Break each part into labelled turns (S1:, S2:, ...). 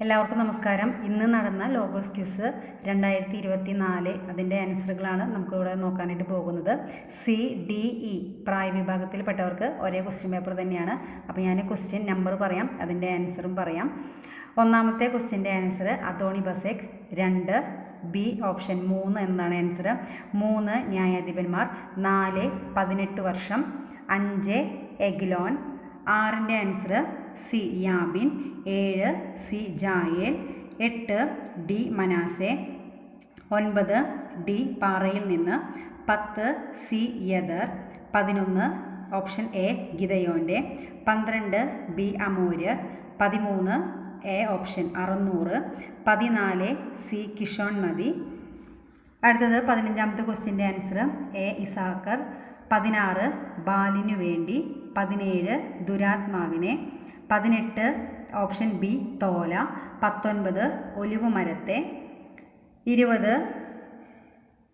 S1: എല്ലാവർക്കും നമസ്കാരം. ഇന്ന് നടന്ന ലോഗോസ് ക്വിസ് രണ്ടായിരത്തി ഇരുപത്തി നാല് അതിന്റെ ആൻസറുകളാണ് നമുക്കിവിടെ നോക്കാനായിട്ട് പോകുന്നത്. സി ഡി ഇ പ്രായ വിഭാഗത്തിൽപ്പെട്ടവർക്ക് ഒരേ ക്വസ്റ്റ്യൻ പേപ്പർ തന്നെയാണ്. അപ്പോൾ ഞാൻ ക്വസ്റ്റ്യൻ നമ്പർ പറയാം അതിന്റെ ആൻസറും പറയാം. ഒന്നാമത്തെ ക്വസ്റ്റ്യന്റെ ആൻസർ അതോണി ബസേക് രണ്ട് ബി ഓപ്ഷൻ മൂന്ന് എന്നാണ് ആൻസർ മൂന്ന് ന്യായാധിപന്മാർ നാല് പതിനെട്ട് വർഷം അഞ്ച് എഗ്ലോൺ ആറിന്റെ ആൻസർ സി യാബിൻ ഏഴ് സി ജായേൽ എട്ട് ഡി മനാസെ ഒൻപത് ഡി പാറയിൽ നിന്ന് പത്ത് സി യദർ പതിനൊന്ന് ഓപ്ഷൻ എ ഗിതയോന്റെ പന്ത്രണ്ട് ബി അമൂര് പതിമൂന്ന് എ ഓപ്ഷൻ അറുന്നൂറ് പതിനാല് സി കിഷോൺ മതി. അടുത്തത് പതിനഞ്ചാമത്തെ ക്വസ്റ്റ്യന്റെ ആൻസർ എ ഇസാക്കർ പതിനാറ് ബാലിനു വേണ്ടി പതിനേഴ് ദുരാത്മാവിനെ പതിനെട്ട് ഓപ്ഷൻ ബി തോല. പത്തൊൻപത് ഒലിവ് മരത്തെ. ഇരുപത്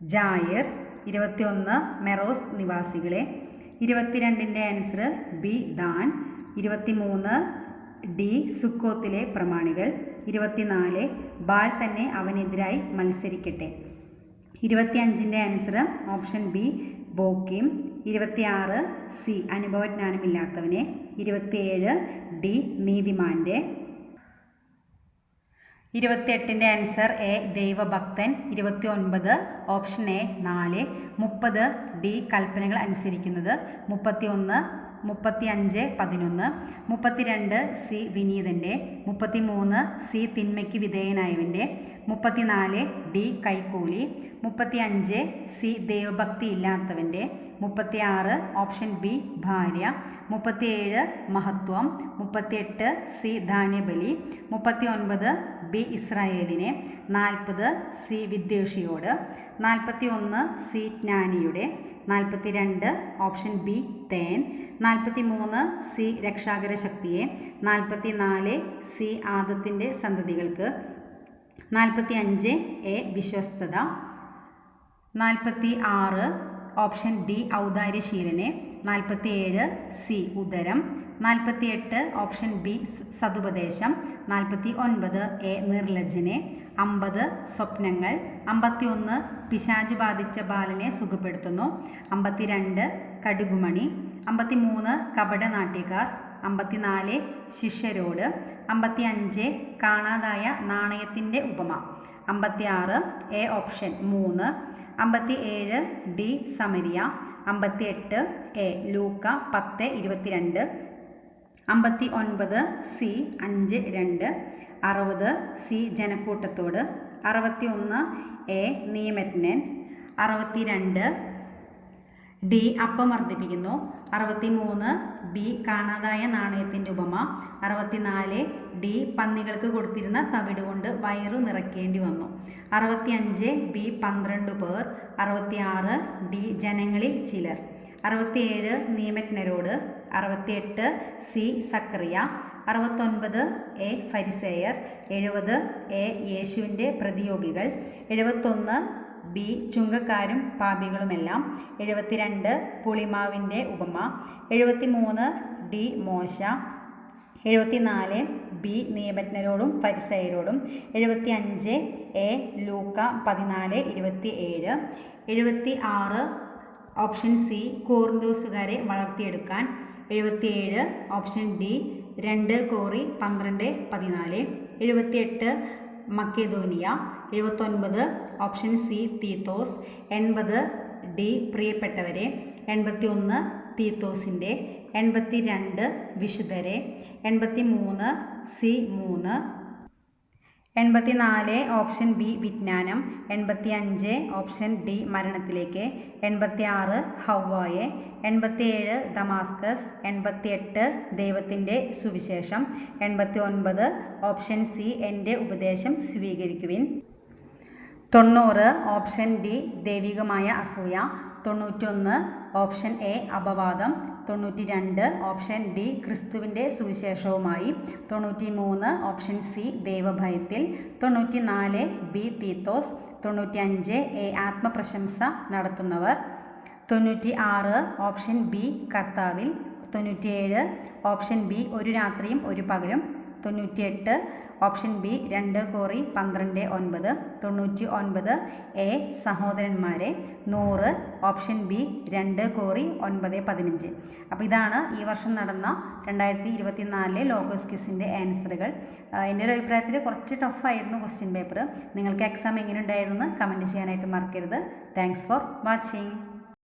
S1: ജായർ. ഇരുപത്തിയൊന്ന് മെറോസ് നിവാസികളെ. ഇരുപത്തിരണ്ടിന്റെ ആൻസർ ബി ദാൻ. ഇരുപത്തിമൂന്ന് ഡി സുക്കോത്തിലെ പ്രമാണികൾ. ഇരുപത്തിനാല് ബാൾ തന്നെ അവനെതിരായി മത്സരിക്കട്ടെ. ഇരുപത്തിയഞ്ചിന്റെ ആൻസർ ഓപ്ഷൻ ബി ബോക്കിം. ഇരുപത്തിയാറ് സി അനുഭവജ്ഞാനമില്ലാത്തവനെ. ഇരുപത്തിയേഴ് ഡി നീതിമാന്റെ ഇരുപത്തിയെട്ടിന്റെ ആൻസർ എ ദൈവഭക്തൻ ഇരുപത്തി ഒൻപത് ഓപ്ഷൻ എ നാല് മുപ്പത് ഡി കൽപ്പനകൾ അനുസരിക്കുന്നത് മുപ്പത്തി ഒന്ന് മുപ്പത്തി അഞ്ച് പതിനൊന്ന് മുപ്പത്തിരണ്ട് സി വിനീതന്റെ മുപ്പത്തി മൂന്ന് സി തിന്മയ്ക്ക് വിധേയനായവന്റെ മുപ്പത്തിനാല് ഡി കൈക്കൂലി മുപ്പത്തി അഞ്ച് സി ദേവഭക്തി ഇല്ലാത്തവന്റെ മുപ്പത്തി ആറ് ഓപ്ഷൻ ബി ഭാര്യ മുപ്പത്തിയേഴ് മഹത്വം മുപ്പത്തിയെട്ട് സി ധാന്യബലി മുപ്പത്തി ഒൻപത് ബി ഇസ്രായേലിനെ നാൽപ്പത് സി വിദ്വേഷിയോട് നാൽപ്പത്തി ഒന്ന് സി ജ്ഞാനിയുടെ നാൽപ്പത്തി രണ്ട് ഓപ്ഷൻ ബി തേൻ നാൽപ്പത്തി മൂന്ന് സി രക്ഷാകര ശക്തിയെ നാൽപ്പത്തി നാല് സി ആദത്തിന്റെ സന്തതികൾക്ക് നാൽപ്പത്തി അഞ്ച് എ വിശ്വസ്തത നാൽപ്പത്തി ആറ് ഓപ്ഷൻ ബി ഔദാര്യശീലനെ നാൽപ്പത്തി ഏഴ് സി ഉദരം നാൽപ്പത്തി എട്ട് ഓപ്ഷൻ ബി സതുപദേശം നാൽപ്പത്തി ഒൻപത് എ നിർലജ്ജനെ അമ്പത് സ്വപ്നങ്ങൾ അമ്പത്തിയൊന്ന് പിശാജ് ബാധിച്ച ബാലനെ സുഖപ്പെടുത്തുന്നു അമ്പത്തിരണ്ട് കടുകുമണി അമ്പത്തിമൂന്ന് കപടനാട്യക്കാർ അമ്പത്തിനാല് ശിഷ്യരോട് അമ്പത്തി അഞ്ച് കാണാതായ നാണയത്തിന്റെ ഉപമ അമ്പത്തി ആറ് എ ഓപ്ഷൻ മൂന്ന് അമ്പത്തി ഏഴ് ഡി സമരിയ അമ്പത്തി എട്ട് എ ലൂക്ക പത്ത് ഇരുപത്തിരണ്ട് അമ്പത്തി ഒൻപത് സി അഞ്ച് രണ്ട് അറുപത് സി ജനക്കൂട്ടത്തോട് അറുപത്തി ഒന്ന് എ നിയമജ്ഞൻ അറുപത്തി രണ്ട് ഡി അപ്പം വർദ്ധിപ്പിക്കുന്നു അറുപത്തി മൂന്ന് ബി കാണാതായ നാണയത്തിന്റെ ഉപമ അറുപത്തിനാല് ഡി പന്നികൾക്ക് കൊടുത്തിരുന്ന തവിട് കൊണ്ട് വയറു നിറയ്ക്കേണ്ടി വന്നു. അറുപത്തിയഞ്ച് ബി പന്ത്രണ്ട് പേർ അറുപത്തിയാറ് ഡി ജനങ്ങളിൽ ചിലർ. അറുപത്തിയേഴ് നിയമജ്ഞരോട് അറുപത്തിയെട്ട് സി സക്രിയ അറുപത്തൊൻപത് എ ഫരിസേയർ എഴുപത് എ യേശുവിന്റെ പ്രതിയോഗികൾ എഴുപത്തൊന്ന് ബി ചുങ്കക്കാരും പാപികളുമെല്ലാം. എഴുപത്തിരണ്ട് പുളിമാവിന്റെ ഉപമ. എഴുപത്തിമൂന്ന് ഡി മോശ. എഴുപത്തിനാല് ബി നിയമജ്ഞരോടും പരിസയരോടും. എഴുപത്തി അഞ്ച് എ ലൂക്ക പതിനാല് ഇരുപത്തി ഏഴ് എഴുപത്തി ആറ് ഓപ്ഷൻ സി കോർന്തോസുകാരെ വളർത്തിയെടുക്കാൻ. എഴുപത്തിയേഴ് ഓപ്ഷൻ ഡി രണ്ട് കോറി പന്ത്രണ്ട് പതിനാല്. എഴുപത്തിയെട്ട് മക്കേദോനിയ എഴുപത്തൊൻപത് ഓപ്ഷൻ സി തീത്തോസ് എൺപത് ഡി പ്രിയപ്പെട്ടവരെ എൺപത്തി ഒന്ന് തീത്തോസിന്റെ എൺപത്തി രണ്ട് വിശുദ്ധരെ എൺപത്തി മൂന്ന് സി മൂന്ന് എൺപത്തിനാല് ഓപ്ഷൻ ബി വിജ്ഞാനം എൺപത്തി അഞ്ച് ഓപ്ഷൻ ഡി മരണത്തിലേക്ക് എൺപത്തി ആറ് ഹവായെ എൺപത്തിയേഴ് ദമാസ്കസ് എൺപത്തിയെട്ട് ദൈവത്തിന്റെ സുവിശേഷം എൺപത്തി ഒൻപത് ഓപ്ഷൻ സി എന്റെ ഉപദേശം സ്വീകരിക്കുവിൻ. തൊണ്ണൂറ് ഓപ്ഷൻ ഡി ദൈവികമായ അസൂയ തൊണ്ണൂറ്റൊന്ന് ഓപ്ഷൻ എ അപവാദം തൊണ്ണൂറ്റി രണ്ട് ഓപ്ഷൻ ഡി ക്രിസ്തുവിന്റെ സുവിശേഷവുമായി തൊണ്ണൂറ്റി മൂന്ന് ഓപ്ഷൻ സി ദൈവഭയത്തിൽ തൊണ്ണൂറ്റി നാല് ബി തീത്തോസ് തൊണ്ണൂറ്റി അഞ്ച് എ ആത്മപ്രശംസ നടത്തുന്നവർ തൊണ്ണൂറ്റി ആറ് ഓപ്ഷൻ ബി കർത്താവിൽ തൊണ്ണൂറ്റിയേഴ് ഓപ്ഷൻ ബി ഒരു രാത്രിയും ഒരു പകലും തൊണ്ണൂറ്റി എട്ട് ഓപ്ഷൻ ബി രണ്ട് കോറി പന്ത്രണ്ട് ഒൻപത് തൊണ്ണൂറ്റി ഒൻപത് എ സഹോദരന്മാരെ നൂറ് ഓപ്ഷൻ ബി രണ്ട് കോറി ഒൻപത് പതിനഞ്ച്. അപ്പോൾ ഇതാണ് ഈ വർഷം നടന്ന രണ്ടായിരത്തി ഇരുപത്തി നാലിലെ ലോഗോസ് ക്വിസിന്റെ ആൻസറുകൾ. എന്റെ ഒരു അഭിപ്രായത്തിൽ കുറച്ച് ടഫായിരുന്നു ക്വസ്റ്റ്യൻ പേപ്പർ നിങ്ങൾക്ക് എക്സാം എങ്ങനെ ഉണ്ടായിരുന്നു കമന്റ് ചെയ്യാനായിട്ട് മറക്കരുത്. Thanks for watching